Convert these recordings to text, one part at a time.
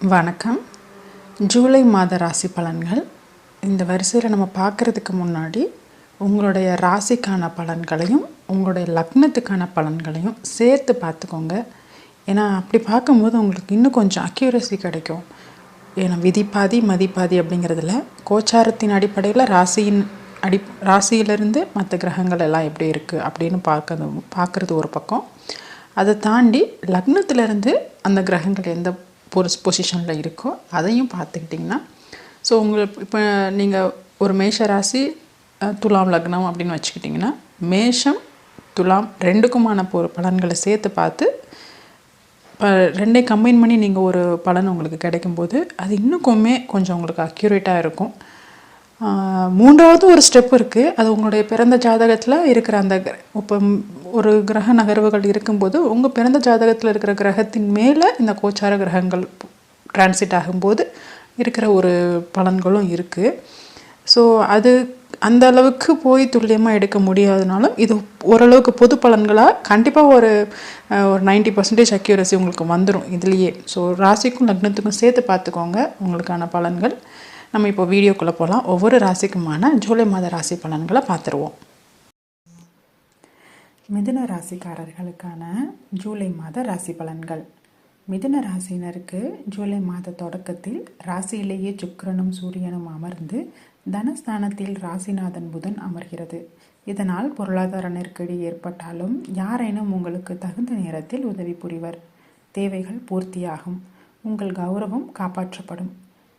வணக்கம். ஜூலை மாத ராசி பலன்கள். இந்த வரிசையில் நம்ம பார்க்குறதுக்கு முன்னாடி உங்களுடைய ராசிக்கான பலன்களையும் உங்களுடைய லக்னத்துக்கான பலன்களையும் சேர்த்து பார்த்துக்கோங்க. ஏன்னா அப்படி பார்க்கும்போது உங்களுக்கு இன்னும் கொஞ்சம் அக்யூரசி கிடைக்கும். ஏன்னா விதி பாதி அப்படிங்கிறதுல கோச்சாரத்தின் அடிப்படையில் ராசியின் அடி ராசியிலிருந்து மற்ற கிரகங்கள் எல்லாம் எப்படி இருக்குது அப்படின்னு பார்க்கறது பார்க்குறது ஒரு பக்கம். அதை தாண்டி லக்னத்திலேருந்து அந்த கிரகங்கள் எந்த பொசிஷனில் இருக்கோ அதையும் பார்த்துக்கிட்டிங்கன்னா ஸோ உங்களுக்கு இப்போ நீங்கள் ஒரு மேஷ ராசி துலாம் லக்னம் அப்படின்னு வச்சுக்கிட்டிங்கன்னா மேஷம் துலாம் ரெண்டுக்குமான பொ பலன்களை சேர்த்து பார்த்து இப்போ ரெண்டே கம்பைன் பண்ணி நீங்கள் ஒரு பலன் உங்களுக்கு கிடைக்கும்போது அது இன்னுக்குமே கொஞ்சம் உங்களுக்கு அக்யூரேட்டாக இருக்கும். மூன்றாவது ஒரு ஸ்டெப் இருக்குது அது உங்களுடைய பிறந்த ஜாதகத்தில் இருக்கிற அந்த இப்போ ஒரு கிரக நகர்வுகள் இருக்கும்போது உங்கள் பிறந்த ஜாதகத்தில் இருக்கிற கிரகத்தின் மேலே இந்த கோச்சார கிரகங்கள் டிரான்சிட் ஆகும்போது இருக்கிற ஒரு பலன்களும் இருக்குது ஸோ அது அந்த அளவுக்கு போய் துல்லியமாக எடுக்க முடியாதனாலும் இது ஓரளவுக்கு பொது பலன்களாக கண்டிப்பாக ஒரு ஒரு நைன்டி பர்சன்டேஜ் அக்யூரசி உங்களுக்கு வந்துடும் இதுலேயே. ஸோ ராசிக்கும் லக்னத்துக்கும் சேர்த்து பார்த்துக்கோங்க உங்களுக்கான பலன்கள். நம்ம இப்போ வீடியோக்குள்ளே போகலாம் ஒவ்வொரு ராசிக்குமான ஜூலை மாத ராசி பலன்களை பார்த்துருவோம். மிதுன ராசிக்காரர்களுக்கான ஜூலை மாத ராசி பலன்கள். மிதுன ராசியினருக்கு ஜூலை மாத தொடக்கத்தில் ராசியிலேயே சுக்கிரனும் சூரியனும் அமர்ந்து தனஸ்தானத்தில் ராசிநாதன் புதன் அமர்கிறது. இதனால் பொருளாதார நெருக்கடி ஏற்பட்டாலும் யாரேனும் உங்களுக்கு தகுந்த நேரத்தில் உதவி புரிவர். தேவைகள் பூர்த்தியாகும். உங்கள் கௌரவம் காப்பாற்றப்படும்.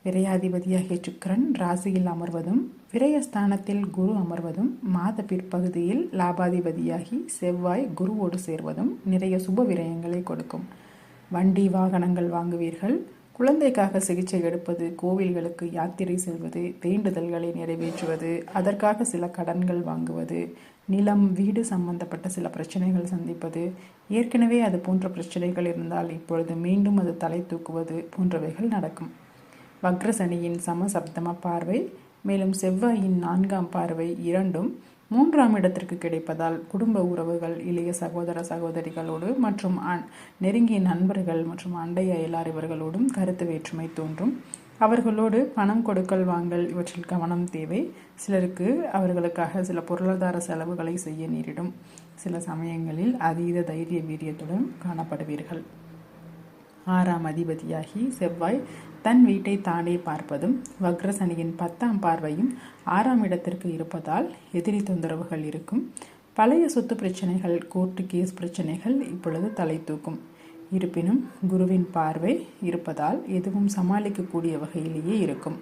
விரையாதிபதியாகிய சுக்கரன் ராசியில் அமர்வதும் விரயஸ்தானத்தில் குரு அமர்வதும் மாத பிற்பகுதியில் லாபாதிபதியாகி செவ்வாய் குருவோடு சேர்வதும் நிறைய சுப விரயங்களை கொடுக்கும். வண்டி வாகனங்கள் வாங்குவீர்கள். குழந்தைக்காக சிகிச்சை எடுப்பது கோவில்களுக்கு யாத்திரை செல்வது வேண்டுதல்களை நிறைவேற்றுவது அதற்காக சில கடன்கள் வாங்குவது நிலம் வீடு சம்பந்தப்பட்ட சில பிரச்சனைகள் சந்திப்பது ஏற்கனவே அது போன்ற பிரச்சனைகள் இருந்தால் இப்பொழுது மீண்டும் அது தலை தூக்குவது போன்றவைகள் நடக்கும். வக்ரசனியின் சமசப்தம பார்வை மேலும் செவ்வாயின் நான்காம் பார்வை இரண்டும் மூன்றாம் இடத்திற்கு கிடைப்பதால் குடும்ப உறவுகள் இளைய சகோதர சகோதரிகளோடு மற்றும் அன்- நெருங்கிய நண்பர்கள் மற்றும் அண்டை அயலார் இவர்களோடும் கருத்து வேற்றுமை தோன்றும். அவர்களோடு பணம் கொடுக்கல் வாங்கல் இவற்றில் கவனம் தேவை. சிலருக்கு அவர்களுக்காக சில பொருளாதார செலவுகளை செய்ய நேரிடும். சில சமயங்களில் அதீத தைரிய வீரியத்துடன் காணப்படுவீர்கள். ஆறாம் அதிபதியாகி செவ்வாய் தன் வீட்டை தானே பார்ப்பதும் வக்ரசனியின் பத்தாம் பார்வையும் ஆறாம் இடத்திற்கு இருப்பதால் எதிரி தொந்தரவுகள் இருக்கும். பழைய சொத்து பிரச்சனைகள் கோர்ட்டு கேஸ் பிரச்சனைகள் இப்பொழுது தலை தூக்கும். இருப்பினும் குருவின் பார்வை இருப்பதால் எதுவும் சமாளிக்கக்கூடிய வகையிலேயே இருக்கும்.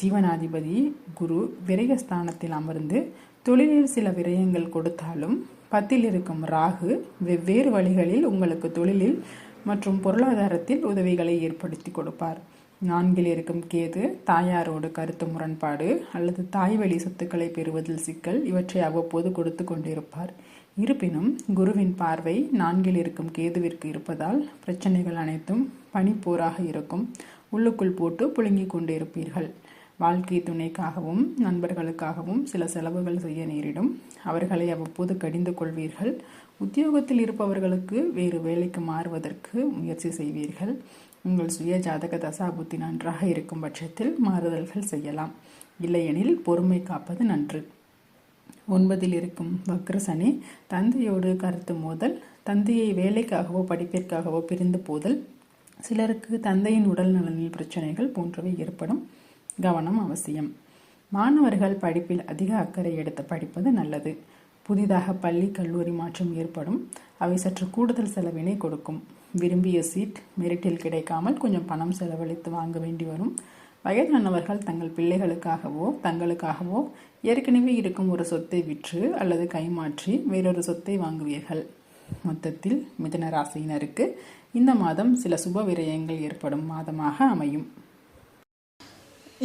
ஜீவனாதிபதி குரு விரயஸ்தானத்தில் அமர்ந்து தொழிலில் சில விரயங்கள் கொடுத்தாலும் பத்தில் இருக்கும் ராகு வெவ்வேறு வழிகளில் உங்களுக்கு தொழிலில் மற்றும் பொருளாதாரத்தில் உதவிகளை ஏற்படுத்தி கொடுப்பார். நான்கில் இருக்கும் கேது தாயாரோடு கருத்து முரண்பாடு அல்லது தாய்வழி சொத்துக்களை பெறுவதில் சிக்கல் இவற்றை அவ்வப்போது கொடுத்து கொண்டிருப்பார். இருப்பினும் குருவின் பார்வை நான்கில் இருக்கும் கேதுவிற்கு இருப்பதால் பிரச்சனைகள் அனைத்தும் பனிப்போராக இருக்கும். உள்ளுக்குள் போட்டு புழுங்கிக் கொண்டிருப்பீர்கள். வாழ்க்கை துணைக்காகவும் நண்பர்களுக்காகவும் சில செலவுகள் செய்ய நேரிடும். அவர்களை அவ்வப்போது கடிந்து கொள்வீர்கள். உத்தியோகத்தில் இருப்பவர்களுக்கு வேறு வேலைக்கு மாறுவதற்கு முயற்சி செய்வீர்கள். உங்கள் சுய ஜாதக தசாபுத்தி நன்றாக இருக்கும் பட்சத்தில் மாறுதல்கள் செய்யலாம். இல்லையெனில் பொறுமை காப்பது நன்று. ஒன்பதில் இருக்கும் வக்ரசனி தந்தையோடு கருத்து மோதல் தந்தையை வேலைக்காகவோ படிப்பிற்காகவோ பிரிந்து போதல் சிலருக்கு தந்தையின் உடல் நலனில் பிரச்சனைகள் போன்றவை ஏற்படும். கவனம் அவசியம். மாணவர்கள் படிப்பில் அதிக அக்கறை எடுத்து படிப்பது நல்லது. புதிதாக பள்ளி கல்லூரி மாற்றம் ஏற்படும். அவை சற்று கூடுதல் செலவினை கொடுக்கும். விரும்பிய சீட் மெரிட்டில் கிடைக்காமல் கொஞ்சம் பணம் செலவழித்து வாங்க வேண்டி வரும். வயதானவர்கள் தங்கள் பிள்ளைகளுக்காகவோ தங்களுக்காகவோ ஏற்கனவே இருக்கும் ஒரு சொத்தை விற்று அல்லது கைமாற்றி வேறொரு சொத்தை வாங்குவீர்கள். மொத்தத்தில் மிதன ராசியினருக்கு இந்த மாதம் சில சுப விரயங்கள் ஏற்படும் மாதமாக அமையும்.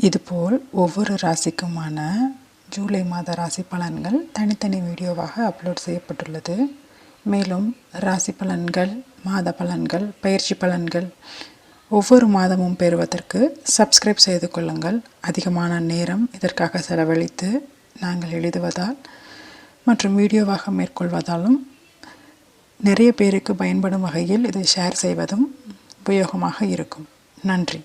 இதுபோல் ஒவ்வொரு ராசிக்குமான ஜூலை மாத ராசி பலன்கள் தனித்தனி வீடியோவாக அப்லோட் செய்யப்பட்டுள்ளது. மேலும் ராசி பலன்கள் மாத பலன்கள் பயிற்சி பலன்கள் ஒவ்வொரு மாதமும் பெறுவதற்கு சப்ஸ்கிரைப் செய்து கொள்ளுங்கள். அதிகமான நேரம் இதற்காக செலவழித்து நாங்கள் எழுதுவதால் மற்றும் வீடியோவாக மேற்கொள்வதாலும் நிறைய பேருக்கு பயன்படும் வகையில் இதை ஷேர் செய்வதும் உபயோகமாக இருக்கும். நன்றி.